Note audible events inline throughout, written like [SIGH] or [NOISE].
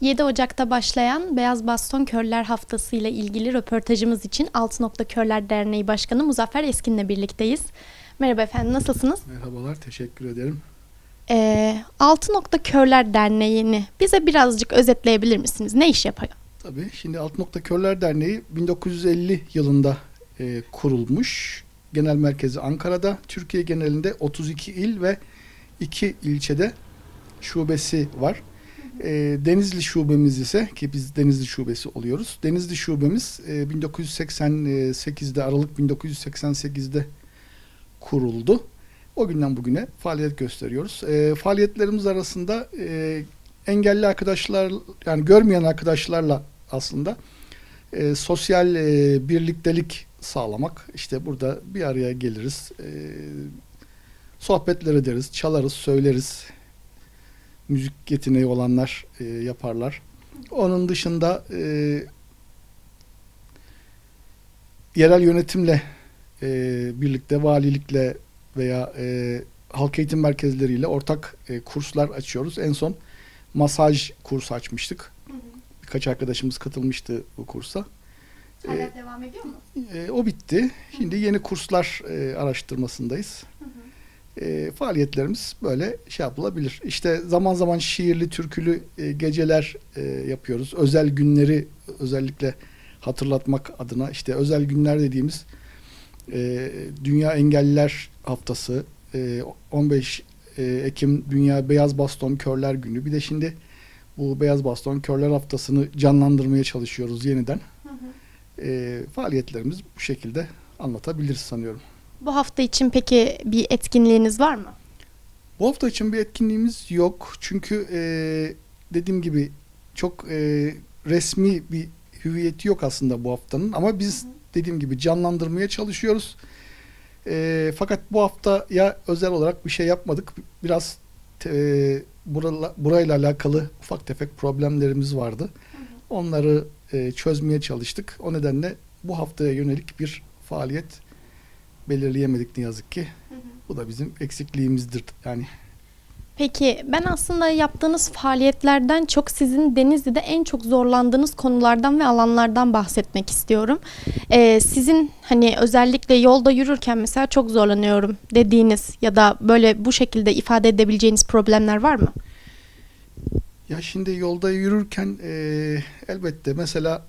7 Ocak'ta başlayan Beyaz Baston Körler Haftası ile ilgili röportajımız için Altı Nokta Körler Derneği Başkanı Muzaffer Eskin'le birlikteyiz. Merhaba efendim, nasılsınız? Merhabalar, teşekkür ederim. Ee, Altı Nokta Körler Derneği'ni bize birazcık özetleyebilir misiniz? Ne iş yapıyor? Tabii şimdi Alt Nokta Körler Derneği 1950 yılında e, kurulmuş. Genel merkezi Ankara'da. Türkiye genelinde 32 il ve 2 ilçede şubesi var. E, Denizli şubemiz ise ki biz Denizli şubesi oluyoruz. Denizli şubemiz e, 1988'de Aralık 1988'de kuruldu. O günden bugüne faaliyet gösteriyoruz. E, faaliyetlerimiz arasında e, engelli arkadaşlar yani görmeyen arkadaşlarla aslında e, sosyal e, birliktelik sağlamak. İşte burada bir araya geliriz. E, sohbetler ederiz, çalarız, söyleriz. Müzik yeteneği olanlar e, yaparlar. Onun dışında e, yerel yönetimle e, birlikte valilikle veya e, halk eğitim merkezleriyle ortak e, kurslar açıyoruz. En son masaj kursu açmıştık. Birkaç arkadaşımız katılmıştı bu kursa. Hala devam ediyor mu? E, o bitti. Şimdi yeni kurslar e, araştırmasındayız. E, faaliyetlerimiz böyle şey yapılabilir. İşte zaman zaman şiirli, türkülü e, geceler e, yapıyoruz. Özel günleri özellikle hatırlatmak adına işte özel günler dediğimiz e, Dünya Engelliler Haftası, e, 15 e, Ekim Dünya Beyaz Baston Körler Günü. Bir de şimdi bu Beyaz Baston Körler Haftası'nı canlandırmaya çalışıyoruz yeniden. E, faaliyetlerimiz bu şekilde anlatabiliriz sanıyorum. Bu hafta için peki bir etkinliğiniz var mı? Bu hafta için bir etkinliğimiz yok. Çünkü e, dediğim gibi çok e, resmi bir hüviyeti yok aslında bu haftanın. Ama biz dediğim gibi canlandırmaya çalışıyoruz. E, fakat bu haftaya özel olarak bir şey yapmadık. Biraz e, burala, burayla alakalı ufak tefek problemlerimiz vardı. Onları e, çözmeye çalıştık. O nedenle bu haftaya yönelik bir faaliyet belirleyemedik ne yazık ki. Bu da bizim eksikliğimizdir. Yani Peki ben aslında yaptığınız faaliyetlerden çok sizin Denizli'de en çok zorlandığınız konulardan ve alanlardan bahsetmek istiyorum. Ee, sizin hani özellikle yolda yürürken mesela çok zorlanıyorum dediğiniz ya da böyle bu şekilde ifade edebileceğiniz problemler var mı? Ya şimdi yolda yürürken e, elbette mesela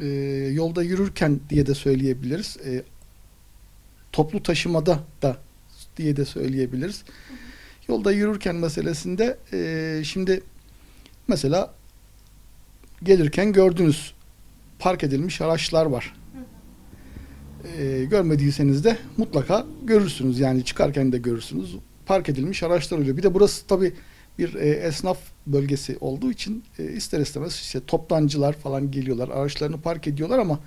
e, yolda yürürken diye de söyleyebiliriz. E, toplu taşımada da diye de söyleyebiliriz. Yolda yürürken meselesinde e, şimdi mesela gelirken gördünüz park edilmiş araçlar var. E, görmediyseniz de mutlaka görürsünüz yani çıkarken de görürsünüz. Park edilmiş araçlar oluyor. Bir de burası tabii bir e, esnaf bölgesi olduğu için e, ister istemez işte toptancılar falan geliyorlar, araçlarını park ediyorlar ama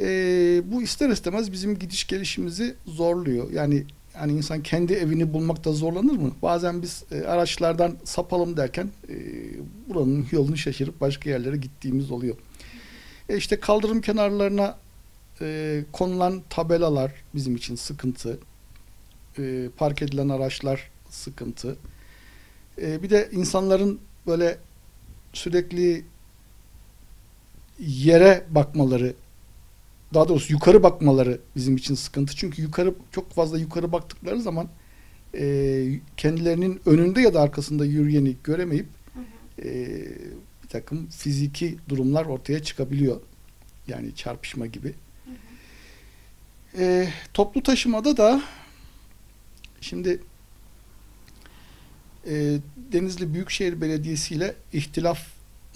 e, bu ister istemez bizim gidiş gelişimizi zorluyor. Yani yani insan kendi evini bulmakta zorlanır mı? Bazen biz e, araçlardan sapalım derken e, buranın yolunu şaşırıp başka yerlere gittiğimiz oluyor. E işte kaldırım kenarlarına e, konulan tabelalar bizim için sıkıntı. E, park edilen araçlar sıkıntı. E, bir de insanların böyle sürekli yere bakmaları, daha doğrusu yukarı bakmaları bizim için sıkıntı. Çünkü yukarı çok fazla yukarı baktıkları zaman e, kendilerinin önünde ya da arkasında yürüyeni göremeyip e, bir takım fiziki durumlar ortaya çıkabiliyor. Yani çarpışma gibi. E, toplu taşımada da şimdi e, Denizli Büyükşehir Belediyesi ile ihtilaf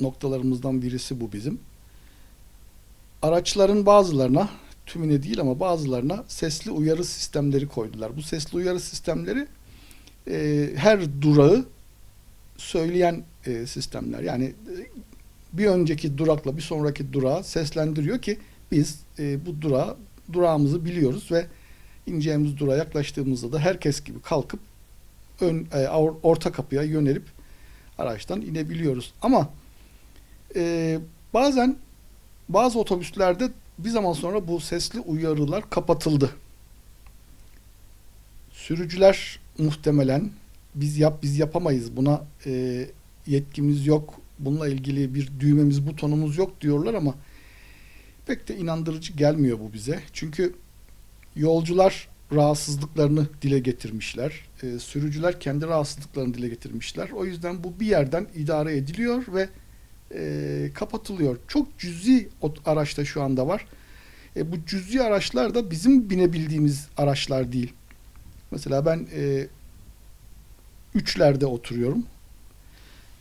noktalarımızdan birisi bu bizim. Araçların bazılarına, tümüne değil ama bazılarına sesli uyarı sistemleri koydular. Bu sesli uyarı sistemleri e, her durağı söyleyen e, sistemler. Yani e, bir önceki durakla bir sonraki durağı seslendiriyor ki biz e, bu durağı durağımızı biliyoruz ve ineceğimiz durağa yaklaştığımızda da herkes gibi kalkıp ön e, or- orta kapıya yönelip araçtan inebiliyoruz. Ama e, bazen bazı otobüslerde bir zaman sonra bu sesli uyarılar kapatıldı. Sürücüler muhtemelen biz yap biz yapamayız buna e, yetkimiz yok bununla ilgili bir düğmemiz, butonumuz yok diyorlar ama pek de inandırıcı gelmiyor bu bize. Çünkü yolcular rahatsızlıklarını dile getirmişler. E, sürücüler kendi rahatsızlıklarını dile getirmişler. O yüzden bu bir yerden idare ediliyor ve e, kapatılıyor. Çok cüzi araçta şu anda var. E, bu cüzi araçlar da bizim binebildiğimiz araçlar değil. Mesela ben e, üçlerde oturuyorum.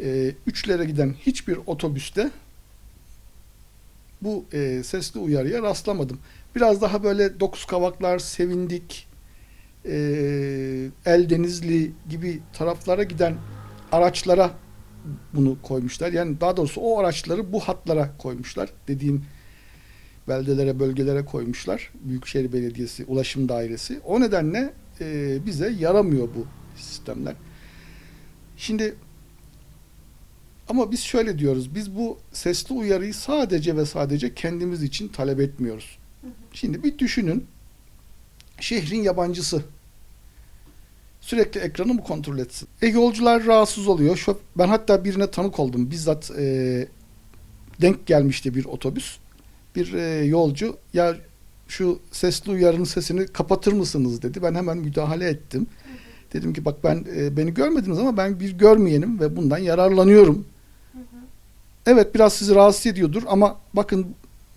E, üçlere giden hiçbir otobüste bu e, sesli uyarıya rastlamadım. Biraz daha böyle dokuz kavaklar, sevindik, e, el denizli gibi taraflara giden araçlara bunu koymuşlar. Yani daha doğrusu o araçları bu hatlara koymuşlar. Dediğim beldelere, bölgelere koymuşlar. Büyükşehir Belediyesi Ulaşım Dairesi. O nedenle e, bize yaramıyor bu sistemler. Şimdi ama biz şöyle diyoruz. Biz bu sesli uyarıyı sadece ve sadece kendimiz için talep etmiyoruz. Şimdi bir düşünün. Şehrin yabancısı sürekli ekranı mı kontrol etsin? E yolcular rahatsız oluyor. Şöp, ben hatta birine tanık oldum. Bizzat e, denk gelmişti bir otobüs. Bir e, yolcu ya şu sesli uyarının sesini kapatır mısınız dedi. Ben hemen müdahale ettim. Dedim ki bak ben e, beni görmediniz ama ben bir görmeyenim ve bundan yararlanıyorum. Evet biraz sizi rahatsız ediyordur ama bakın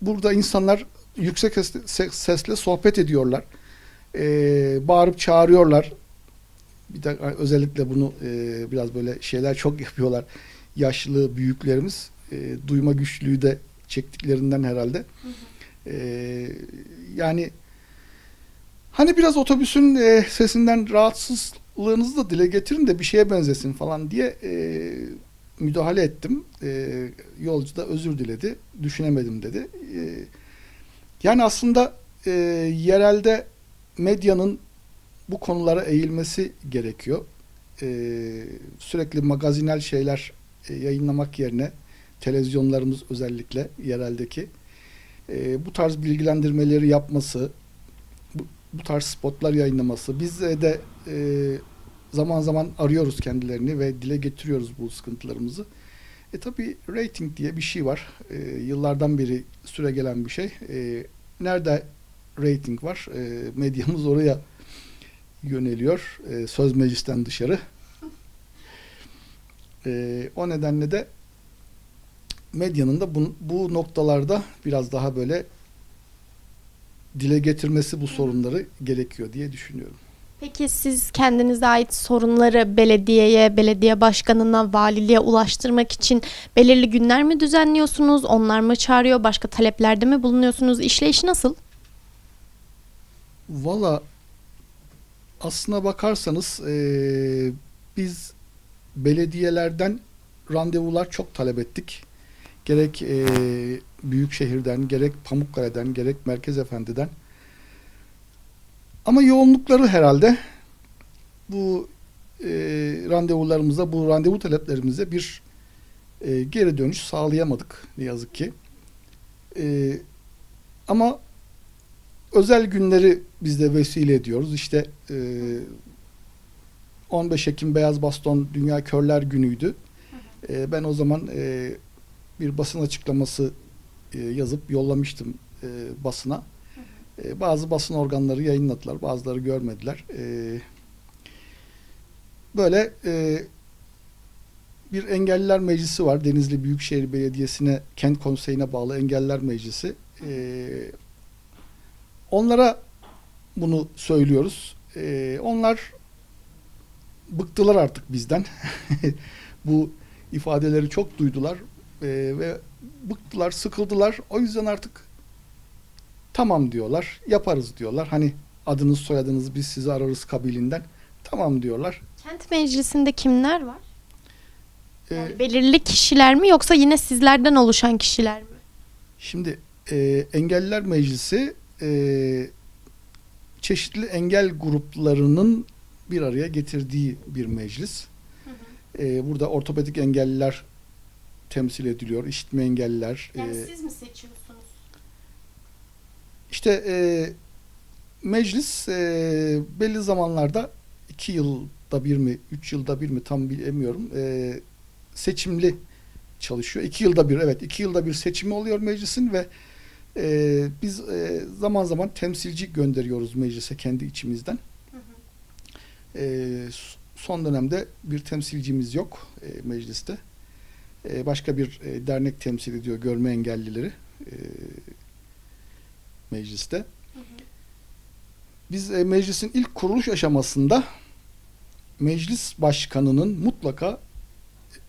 burada insanlar yüksek sesle, se- sesle sohbet ediyorlar. Ee, bağırıp çağırıyorlar. Bir de özellikle bunu e, biraz böyle şeyler çok [LAUGHS] yapıyorlar. Yaşlı büyüklerimiz e, duyma güçlüğü de çektiklerinden herhalde. Ee, yani hani biraz otobüsün e, sesinden rahatsızlığınızı da dile getirin de bir şeye benzesin falan diye e, müdahale ettim. E, yolcu da özür diledi. Düşünemedim dedi. E, yani aslında e, yerelde medyanın bu konulara eğilmesi gerekiyor. E, sürekli magazinel şeyler e, yayınlamak yerine televizyonlarımız özellikle yereldeki e, bu tarz bilgilendirmeleri yapması, bu, bu tarz spotlar yayınlaması. Biz de, e, zaman zaman arıyoruz kendilerini ve dile getiriyoruz bu sıkıntılarımızı. E tabi rating diye bir şey var. E, yıllardan beri süre gelen bir şey. E, nerede rating var? E, medyamız oraya yöneliyor. E, söz meclisten dışarı. E, o nedenle de medyanın da bu, bu noktalarda biraz daha böyle dile getirmesi bu sorunları gerekiyor diye düşünüyorum. Peki siz kendinize ait sorunları belediyeye, belediye başkanına, valiliğe ulaştırmak için belirli günler mi düzenliyorsunuz? Onlar mı çağırıyor? Başka taleplerde mi bulunuyorsunuz? İşleyişi nasıl? Valla aslına bakarsanız eee, biz belediyelerden randevular çok talep ettik. Gerek eee büyük şehirden, gerek Pamukkale'den, gerek Merkez Efendi'den. Ama yoğunlukları herhalde bu eee randevularımıza, bu randevu taleplerimize bir eee, geri dönüş sağlayamadık ne yazık ki. Eee, ama özel günleri biz de vesile ediyoruz. İşte e, 15 Ekim Beyaz Baston Dünya Körler Günü'ydü. E, ben o zaman e, bir basın açıklaması e, yazıp yollamıştım e, basına. E, bazı basın organları yayınladılar, bazıları görmediler. E, böyle e, bir engelliler meclisi var. Denizli Büyükşehir Belediyesi'ne, kent konseyine bağlı engelliler meclisi. E, Onlara bunu söylüyoruz. Ee, onlar bıktılar artık bizden. [LAUGHS] Bu ifadeleri çok duydular ee, ve bıktılar, sıkıldılar. O yüzden artık tamam diyorlar, yaparız diyorlar. Hani adınız soyadınız biz sizi ararız kabilinden. Tamam diyorlar. Kent meclisinde kimler var? Ee, Yani belirli kişiler mi yoksa yine sizlerden oluşan kişiler mi? Şimdi e, Engelliler Meclisi e, çeşitli engel gruplarının bir araya getirdiği bir meclis. E, burada ortopedik engelliler temsil ediliyor, işitme engelliler. e, siz mi seçiyorsunuz? işte e, meclis e, belli zamanlarda iki yılda bir mi, üç yılda bir mi tam bilemiyorum. E, seçimli çalışıyor. İki yılda bir evet iki yılda bir seçimi oluyor meclisin ve e, biz e, zaman zaman temsilci gönderiyoruz meclise kendi içimizden. E, son dönemde bir temsilcimiz yok e, mecliste. E, başka bir e, dernek temsil ediyor görme engellileri e, mecliste. Biz e, meclisin ilk kuruluş aşamasında meclis başkanının mutlaka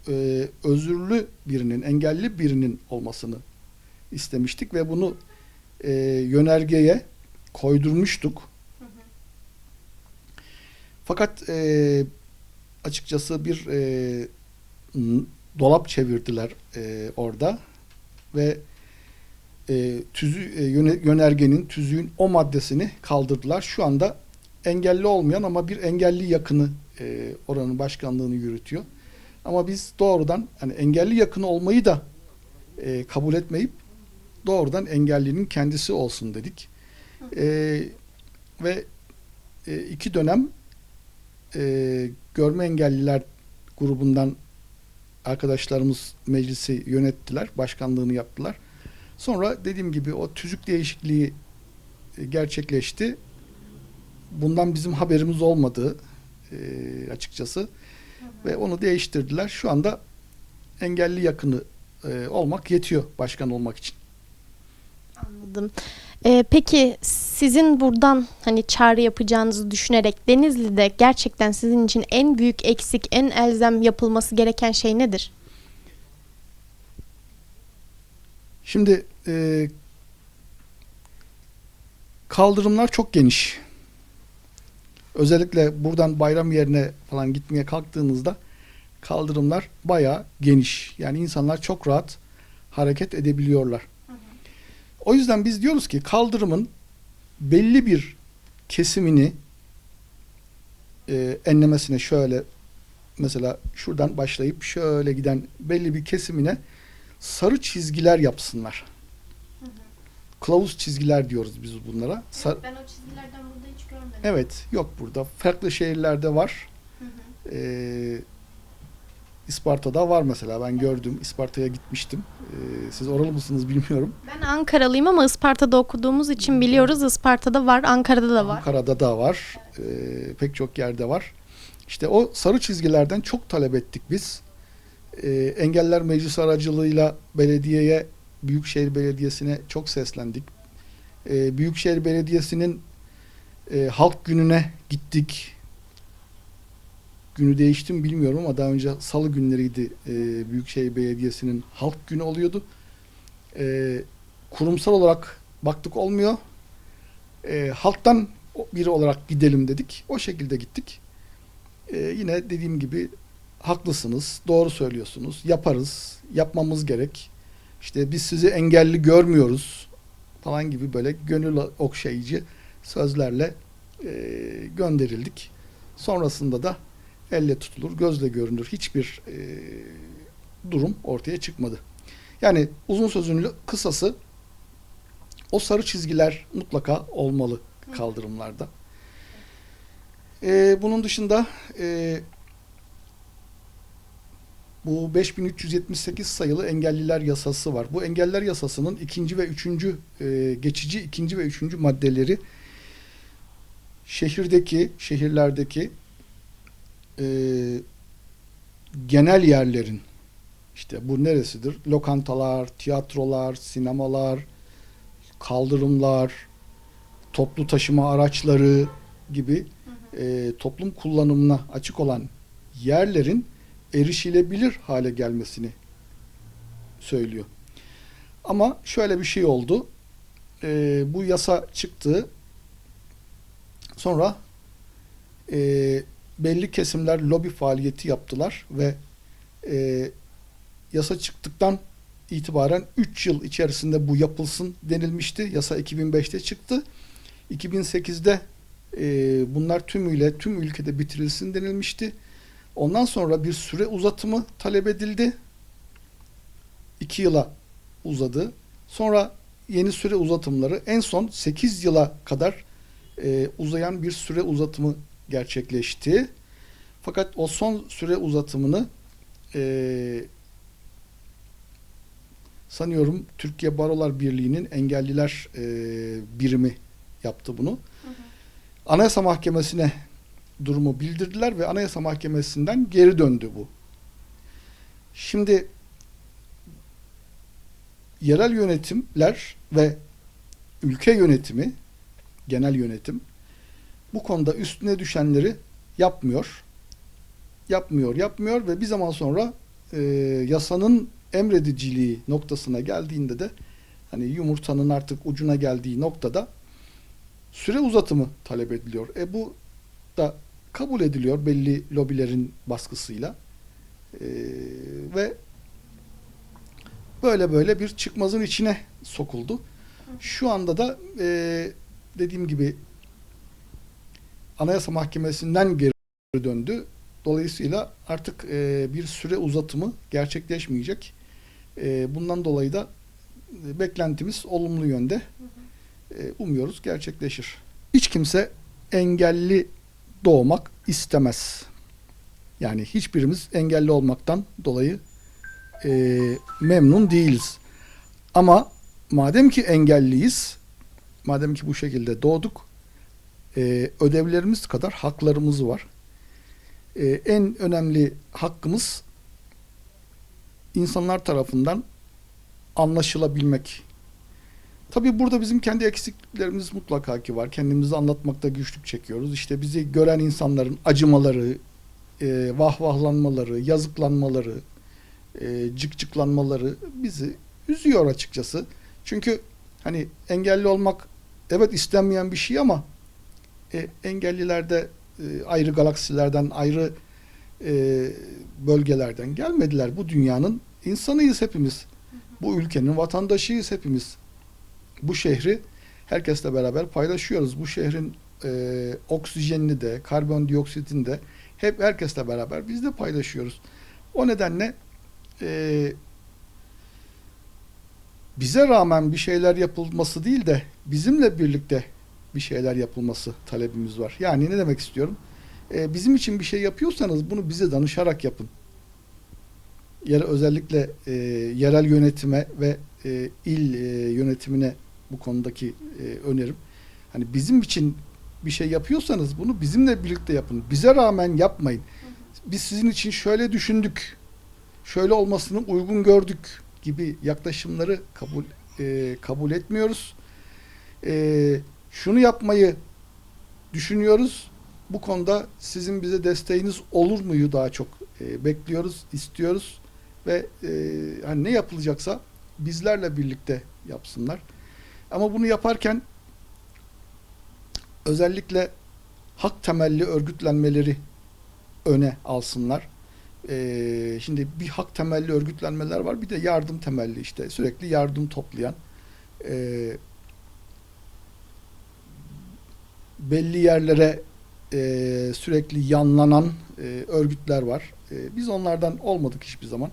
e, özürlü birinin, engelli birinin olmasını istemiştik ve bunu e, yönergeye koydurmuştuk. Fakat e, açıkçası bir e, dolap çevirdiler e, orada ve e, tüzü e, yöne- yönergenin tüzüğün o maddesini kaldırdılar. Şu anda engelli olmayan ama bir engelli yakını e, oranın başkanlığını yürütüyor. Ama biz doğrudan hani engelli yakını olmayı da e, kabul etmeyip doğrudan engellinin kendisi olsun dedik. E, ve e, iki dönem e, görme engelliler grubundan arkadaşlarımız meclisi yönettiler, başkanlığını yaptılar. Sonra dediğim gibi o tüzük değişikliği e, gerçekleşti. Bundan bizim haberimiz olmadı e, açıkçası ve onu değiştirdiler. Şu anda engelli yakını e, olmak yetiyor başkan olmak için. Anladım. Ee, peki sizin buradan hani çağrı yapacağınızı düşünerek Denizli'de gerçekten sizin için en büyük eksik, en elzem yapılması gereken şey nedir? Şimdi e, kaldırımlar çok geniş. Özellikle buradan bayram yerine falan gitmeye kalktığınızda kaldırımlar bayağı geniş. Yani insanlar çok rahat hareket edebiliyorlar. O yüzden biz diyoruz ki kaldırımın belli bir kesimini e, enlemesine şöyle mesela şuradan başlayıp şöyle giden belli bir kesimine sarı çizgiler yapsınlar. Kılavuz çizgiler diyoruz biz bunlara. Sar- ben o çizgilerden burada hiç görmedim. evet, yok burada. Farklı şehirlerde var. Ee, İsparta'da var mesela. Ben gördüm. İsparta'ya gitmiştim. Ee, siz oralı mısınız bilmiyorum. Ben Ankaralıyım ama Isparta'da okuduğumuz için biliyoruz. Isparta'da var, Ankara'da da var. Ankara'da da var. Ee, pek çok yerde var. İşte o sarı çizgilerden çok talep ettik biz. Ee, Engeller Meclisi aracılığıyla belediyeye, Büyükşehir Belediyesi'ne çok seslendik. Ee, Büyükşehir Belediyesi'nin e, halk gününe gittik. Günü değişti mi bilmiyorum ama daha önce salı günleriydi e, Büyükşehir Belediyesi'nin halk günü oluyordu. E, kurumsal olarak baktık olmuyor. E, halktan biri olarak gidelim dedik. O şekilde gittik. E, yine dediğim gibi haklısınız, doğru söylüyorsunuz, yaparız, yapmamız gerek. İşte biz sizi engelli görmüyoruz falan gibi böyle gönül okşayıcı sözlerle e, gönderildik. Sonrasında da elle tutulur, gözle görünür hiçbir e, durum ortaya çıkmadı. Yani uzun sözün kısası o sarı çizgiler mutlaka olmalı kaldırımlarda. E, bunun dışında e, bu 5378 sayılı engelliler yasası var. Bu engeller yasasının ikinci ve üçüncü e, geçici ikinci ve üçüncü maddeleri şehirdeki, şehirlerdeki e, genel yerlerin işte bu neresidir? Lokantalar, tiyatrolar, sinemalar, kaldırımlar, toplu taşıma araçları gibi e, toplum kullanımına açık olan yerlerin erişilebilir hale gelmesini söylüyor. Ama şöyle bir şey oldu. E, bu yasa çıktı. Sonra e, belli kesimler lobi faaliyeti yaptılar ve e, yasa çıktıktan itibaren 3 yıl içerisinde bu yapılsın denilmişti. Yasa 2005'te çıktı. 2008'de e, bunlar tümüyle tüm ülkede bitirilsin denilmişti. Ondan sonra bir süre uzatımı talep edildi. 2 yıla uzadı. Sonra yeni süre uzatımları en son 8 yıla kadar e, uzayan bir süre uzatımı gerçekleşti. Fakat o son süre uzatımını e, sanıyorum Türkiye Barolar Birliği'nin engelliler e, birimi yaptı bunu. Anayasa Mahkemesi'ne durumu bildirdiler ve Anayasa Mahkemesi'nden geri döndü bu. Şimdi yerel yönetimler ve ülke yönetimi, genel yönetim bu konuda üstüne düşenleri yapmıyor. Yapmıyor, yapmıyor ve bir zaman sonra e, yasanın emrediciliği noktasına geldiğinde de hani yumurtanın artık ucuna geldiği noktada süre uzatımı talep ediliyor. E bu da kabul ediliyor belli lobilerin baskısıyla. E, ve böyle böyle bir çıkmazın içine sokuldu. Şu anda da e, dediğim gibi Anayasa Mahkemesi'nden geri döndü. Dolayısıyla artık e, bir süre uzatımı gerçekleşmeyecek. E, bundan dolayı da e, beklentimiz olumlu yönde. E, umuyoruz gerçekleşir. Hiç kimse engelli doğmak istemez. Yani hiçbirimiz engelli olmaktan dolayı e, memnun değiliz. Ama madem ki engelliyiz, madem ki bu şekilde doğduk, e, ödevlerimiz kadar haklarımız var. E, en önemli hakkımız insanlar tarafından anlaşılabilmek. Tabii burada bizim kendi eksiklerimiz mutlaka ki var. Kendimizi anlatmakta güçlük çekiyoruz. İşte bizi gören insanların acımaları, e, vahvahlanmaları, yazıklanmaları, e, cıkcıklanmaları bizi üzüyor açıkçası. Çünkü hani engelli olmak evet istenmeyen bir şey ama e, engelliler de e, ayrı galaksilerden, ayrı e, bölgelerden gelmediler. Bu dünyanın insanıyız hepimiz. Bu ülkenin vatandaşıyız hepimiz. Bu şehri herkesle beraber paylaşıyoruz. Bu şehrin e, oksijenini de, karbondioksitini de hep herkesle beraber biz de paylaşıyoruz. O nedenle e, bize rağmen bir şeyler yapılması değil de bizimle birlikte bir şeyler yapılması talebimiz var. Yani ne demek istiyorum? E, bizim için bir şey yapıyorsanız bunu bize danışarak yapın. Yer, özellikle e, yerel yönetime ve e, il e, yönetimine bu konudaki e, önerim. Hani bizim için bir şey yapıyorsanız bunu bizimle birlikte yapın. Bize rağmen yapmayın. Biz sizin için şöyle düşündük, şöyle olmasını uygun gördük gibi yaklaşımları kabul e, kabul etmiyoruz. E, şunu yapmayı düşünüyoruz. Bu konuda sizin bize desteğiniz olur muyu daha çok e, bekliyoruz, istiyoruz ve e, hani ne yapılacaksa bizlerle birlikte yapsınlar. Ama bunu yaparken özellikle hak temelli örgütlenmeleri öne alsınlar. Ee, şimdi bir hak temelli örgütlenmeler var, bir de yardım temelli işte sürekli yardım toplayan, e, belli yerlere e, sürekli yanlanan e, örgütler var. E, biz onlardan olmadık hiçbir zaman.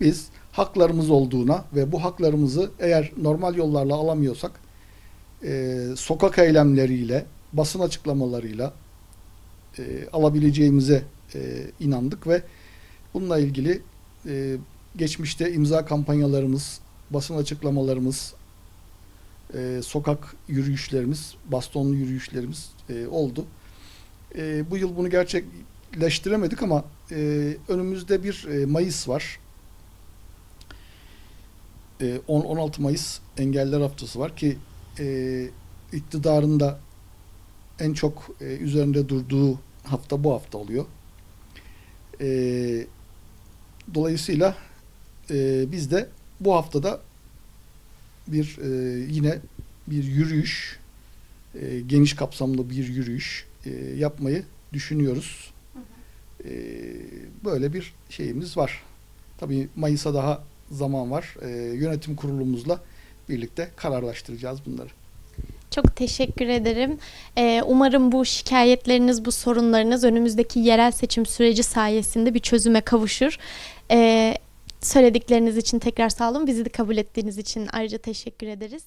Biz haklarımız olduğuna ve bu haklarımızı eğer normal yollarla alamıyorsak e, sokak eylemleriyle, basın açıklamalarıyla e, alabileceğimize e, inandık ve bununla ilgili e, geçmişte imza kampanyalarımız, basın açıklamalarımız, e, sokak yürüyüşlerimiz, bastonlu yürüyüşlerimiz e, oldu. E, bu yıl bunu gerçekleştiremedik ama e, önümüzde bir e, Mayıs var. E, 10-16 Mayıs Engeller Haftası var ki e, iktidarın da en çok e, üzerinde durduğu hafta bu hafta oluyor. E, dolayısıyla e, biz de bu haftada bir e, yine bir yürüyüş, e, geniş kapsamlı bir yürüyüş e, yapmayı düşünüyoruz. E, böyle bir şeyimiz var. Tabii Mayıs'a daha zaman var. E, yönetim kurulumuzla birlikte kararlaştıracağız bunları. Çok teşekkür ederim. Ee, umarım bu şikayetleriniz, bu sorunlarınız önümüzdeki yerel seçim süreci sayesinde bir çözüme kavuşur. Ee, söyledikleriniz için tekrar sağ olun. Bizi de kabul ettiğiniz için ayrıca teşekkür ederiz.